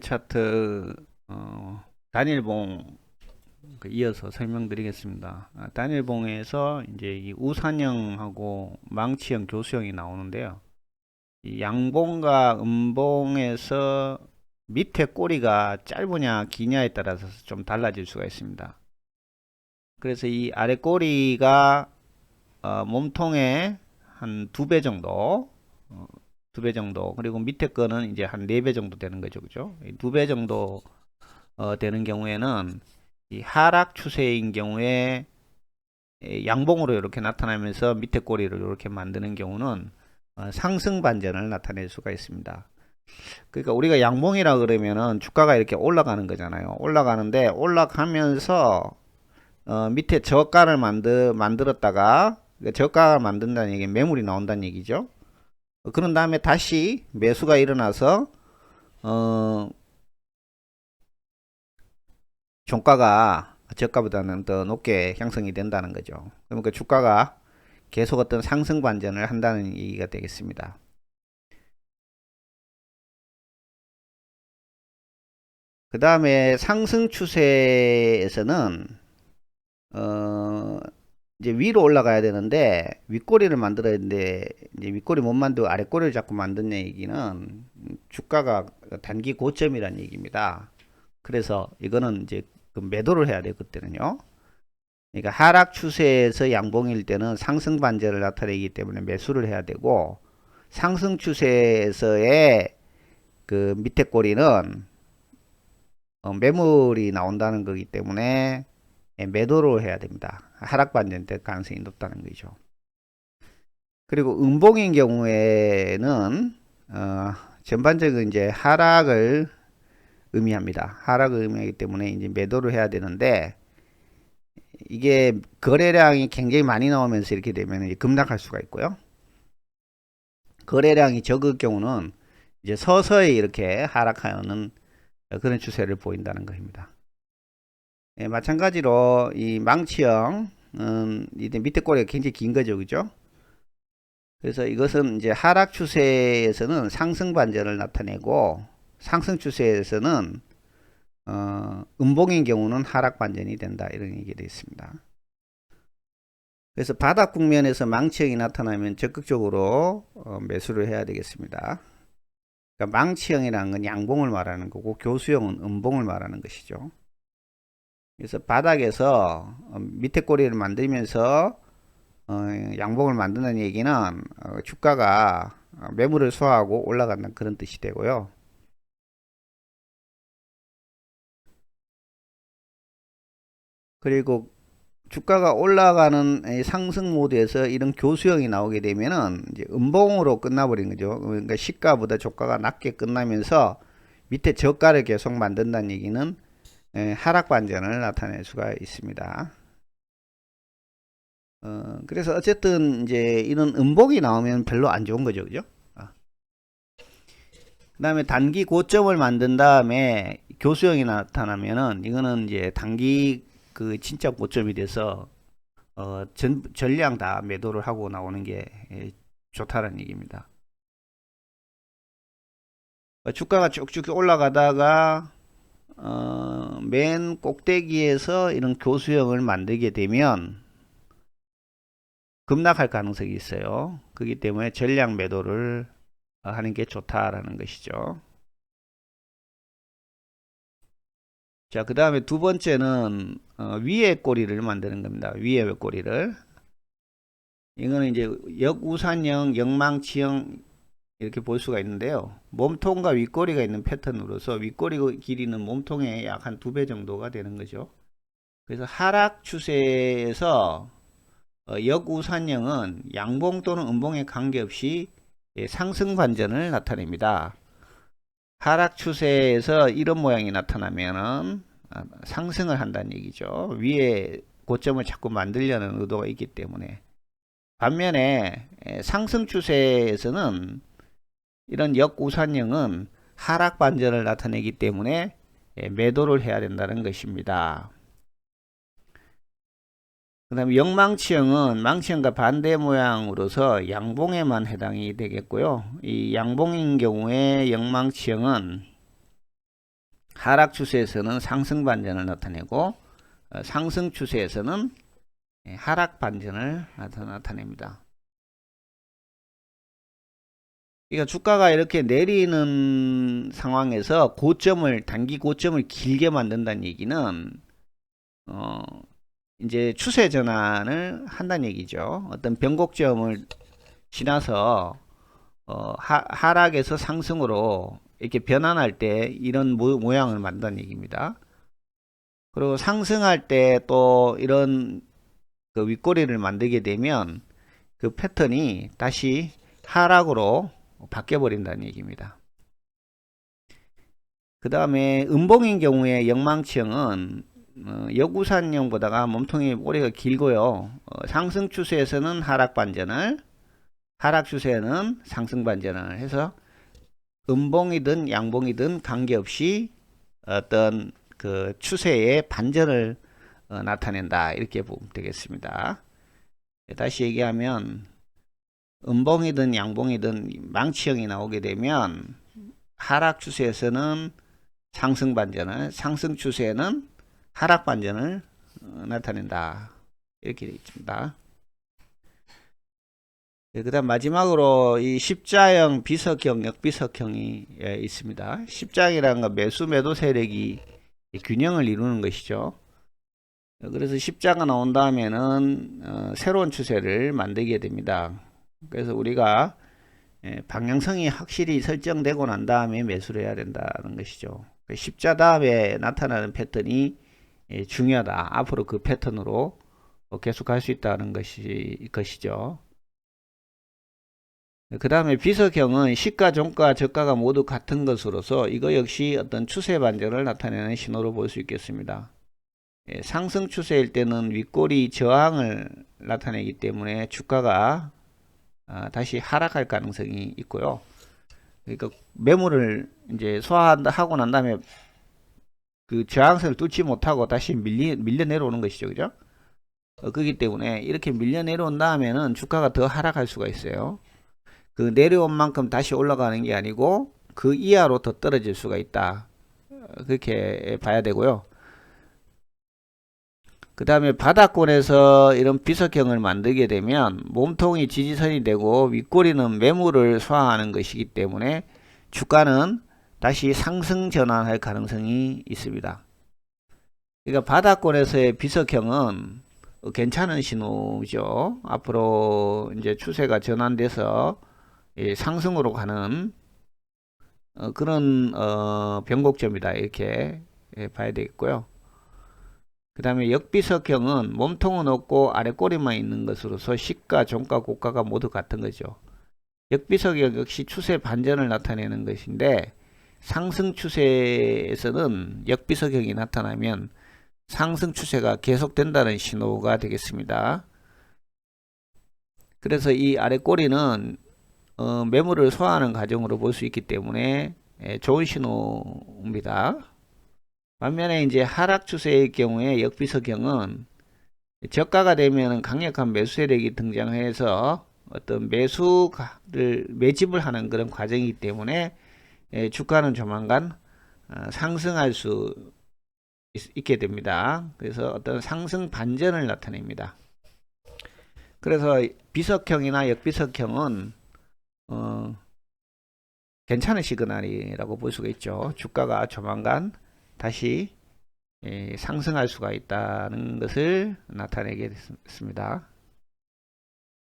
차트 어, 단일봉 그 이어서 설명드리겠습니다. 아, 단일봉에서 이제 이 우산형하고 망치형 교수형이 나오는데요. 이 양봉과 음봉에서 밑에 꼬리가 짧으냐 기냐에 따라서 좀 달라질 수가 있습니다. 그래서 이 아래 꼬리가 어, 몸통의 한 두 배 정도 어, 두 배 정도 그리고 밑에 거는 이제 한 네 배 정도 되는 거죠 그죠? 두 배 정도 어, 되는 경우에는 이 하락 추세인 경우에 에, 양봉으로 이렇게 나타나면서 밑에 꼬리를 이렇게 만드는 경우는 어, 상승 반전을 나타낼 수가 있습니다. 그러니까 우리가 양봉이라 그러면은 주가가 이렇게 올라가는 거잖아요. 올라가는데 올라가면서 어, 밑에 저가를 만들, 만들었다가 저가를 만든다는 얘기 매물이 나온다는 얘기죠. 어, 그런 다음에 다시 매수가 일어나서 어 종가가 저가보다는 더 높게 형성이 된다는 거죠. 그러니까 주가가 계속 어떤 상승 반전을 한다는 얘기가 되겠습니다. 그 다음에 상승 추세에서는 어 이제 위로 올라가야 되는데 윗꼬리를 만들어야 되는데 이제 윗꼬리 못 만들고 아랫꼬리를 자꾸 만드는 얘기는 주가가 단기 고점이라는 얘기입니다. 그래서 이거는 이제 그 매도를 해야 돼요 그때는요. 그러니까 하락 추세에서 양봉일 때는 상승 반전을 나타내기 때문에 매수를 해야 되고 상승 추세에서의 그 밑에 꼬리는 어, 매물이 나온다는 거기 때문에 예, 매도를 해야 됩니다. 하락 반전 될 가능성이 높다는 거죠. 그리고 음봉인 경우에는 어, 전반적인 이제 하락을 의미합니다. 하락을 의미하기 때문에 이제 매도를 해야 되는데 이게 거래량이 굉장히 많이 나오면서 이렇게 되면 이제 급락할 수가 있고요. 거래량이 적을 경우는 이제 서서히 이렇게 하락하는 그런 추세를 보인다는 것입니다. 예, 마찬가지로 이 망치형 음, 이제 밑에 꼬리가 굉장히 긴 거죠, 그죠? 그래서 이것은 이제 하락 추세에서는 상승 반전을 나타내고 상승 추세에서는 어, 음봉인 경우는 하락 반전이 된다 이런 얘기가 있습니다. 그래서 바닥 국면에서 망치형이 나타나면 적극적으로 어, 매수를 해야 되겠습니다. 그러니까 망치형이라는 건 양봉을 말하는 거고 교수형은 음봉을 말하는 것이죠. 그래서 바닥에서 어, 밑에 꼬리를 만들면서 어, 양봉을 만드는 얘기는 어, 주가가 어, 매물을 소화하고 올라간다는 그런 뜻이 되고요. 그리고 주가가 올라가는 상승 모드에서 이런 교수형이 나오게 되면은 이제 음봉으로 끝나버린 거죠. 그러니까 시가보다 주가가 낮게 끝나면서 밑에 저가를 계속 만든다는 얘기는 하락 반전을 나타낼 수가 있습니다. 어, 그래서 어쨌든 이제 이런 음봉이 나오면 별로 안 좋은 거죠. 그죠? 아. 그 다음에 단기 고점을 만든 다음에 교수형이 나타나면은 이거는 이제 단기 그 진짜 고점이 돼서 어, 전, 전량 다 매도를 하고 나오는 게 예, 좋다는 얘기입니다. 어, 주가가 쭉쭉 올라가다가 어, 맨 꼭대기에서 이런 교수형을 만들게 되면 급락할 가능성이 있어요. 그렇기 때문에 전량 매도를 하는 게 좋다라는 것이죠. 자, 그 다음에 두 번째는 어, 위에 꼬리를 만드는 겁니다. 위에 꼬리를. 이거는 이제 역우산형, 역망치형 이렇게 볼 수가 있는데요. 몸통과 윗꼬리가 있는 패턴으로서 윗꼬리 길이는 몸통의 약 한 두 배 정도가 되는 거죠. 그래서 하락 추세에서 어, 역우산형은 양봉 또는 음봉에 관계없이 예, 상승 반전을 나타냅니다. 하락 추세에서 이런 모양이 나타나면은 아, 상승을 한다는 얘기죠. 위에 고점을 자꾸 만들려는 의도가 있기 때문에 반면에 예, 상승 추세에서는 이런 역우산형은 하락 반전을 나타내기 때문에 예, 매도를 해야 된다는 것입니다. 그 다음에 역망치형은 망치형과 반대 모양으로서 양봉에만 해당이 되겠고요. 이 양봉인 경우에 역망치형은 하락 추세에서는 상승 반전을 나타내고 어, 상승 추세에서는 예, 하락 반전을 나타, 나타냅니다. 그러니까 주가가 이렇게 내리는 상황에서 고점을 단기 고점을 길게 만든다는 얘기는 어 이제 추세 전환을 한다는 얘기죠. 어떤 변곡점을 지나서 어 하, 하락에서 상승으로 이렇게 변환할 때 이런 모, 모양을 만든다는 얘기입니다. 그리고 상승할 때 또 이런 그 윗꼬리를 만들게 되면 그 패턴이 다시 하락으로 바뀌어 버린다는 얘기입니다. 그 다음에 음봉인 경우에 영망치형은 어, 여구산형보다가 몸통이 꼬리가 길고요. 어, 상승 추세에서는 하락 반전을 하락 추세에는 상승 반전을 해서 음봉이든 양봉이든 관계없이 어떤 그 추세의 반전을 어, 나타낸다 이렇게 보면 되겠습니다. 다시 얘기하면 음봉이든 양봉이든 망치형이 나오게 되면 하락 추세에서는 상승 반전을 상승 추세에는 하락 반전을 어, 나타낸다 이렇게 되어 있습니다. 네, 그 다음 마지막으로 이 십자형 비석형 역비석형이 예, 있습니다. 십장이라는 건 매수 매도 세력이 균형을 이루는 것이죠. 그래서 십자가 나온 다음에는 어, 새로운 추세를 만들게 됩니다. 그래서 우리가 예, 방향성이 확실히 설정되고 난 다음에 매수를 해야 된다는 것이죠. 십자 다음에 나타나는 패턴이 예, 중요하다. 앞으로 그 패턴으로 계속 갈 수 있다는 것이 것이죠. 그 다음에 비석형은 시가, 종가, 저가가 모두 같은 것으로서 이거 역시 어떤 추세 반전을 나타내는 신호로 볼 수 있겠습니다. 예, 상승 추세일 때는 윗꼬리 저항을 나타내기 때문에 주가가 아, 다시 하락할 가능성이 있고요. 그러니까 매물을 이제 소화하고 난 다음에 그 저항선을 뚫지 못하고 다시 밀리, 밀려 내려오는 것이죠. 그죠? 어, 그렇기 때문에 이렇게 밀려 내려온 다음에는 주가가 더 하락할 수가 있어요. 그 내려온 만큼 다시 올라가는 게 아니고 그 이하로 더 떨어질 수가 있다. 어, 그렇게 봐야 되고요. 그 다음에 바닥권에서 이런 비석형을 만들게 되면 몸통이 지지선이 되고 윗꼬리는 매물을 소화하는 것이기 때문에 주가는 다시 상승 전환할 가능성이 있습니다. 그러니까 바닥권에서의 비석형은 괜찮은 신호죠. 앞으로 이제 추세가 전환돼서 상승으로 가는 어, 그런 어, 변곡점이다 이렇게 봐야 되겠고요. 그 다음에 역비석형은 몸통은 없고 아래 꼬리만 있는 것으로서 시가, 종가, 고가가 모두 같은 거죠. 역비석형 역시 추세 반전을 나타내는 것인데 상승 추세에서는 역비석형이 나타나면 상승 추세가 계속된다는 신호가 되겠습니다. 그래서 이 아래 꼬리는 어, 매물을 소화하는 과정으로 볼 수 있기 때문에 예, 좋은 신호입니다. 반면에 이제 하락 추세의 경우에 역비석형은 저가가 되면 강력한 매수 세력이 등장해서 어떤 매수를 매집을 하는 그런 과정이기 때문에 예, 주가는 조만간 어, 상승할 수 있게 됩니다. 그래서 어떤 상승 반전을 나타냅니다. 그래서 비석형이나 역비석형은 어, 괜찮은 시그널이라고 볼 수가 있죠. 주가가 조만간 다시 예, 상승할 수가 있다는 것을 나타내게 됐습니다.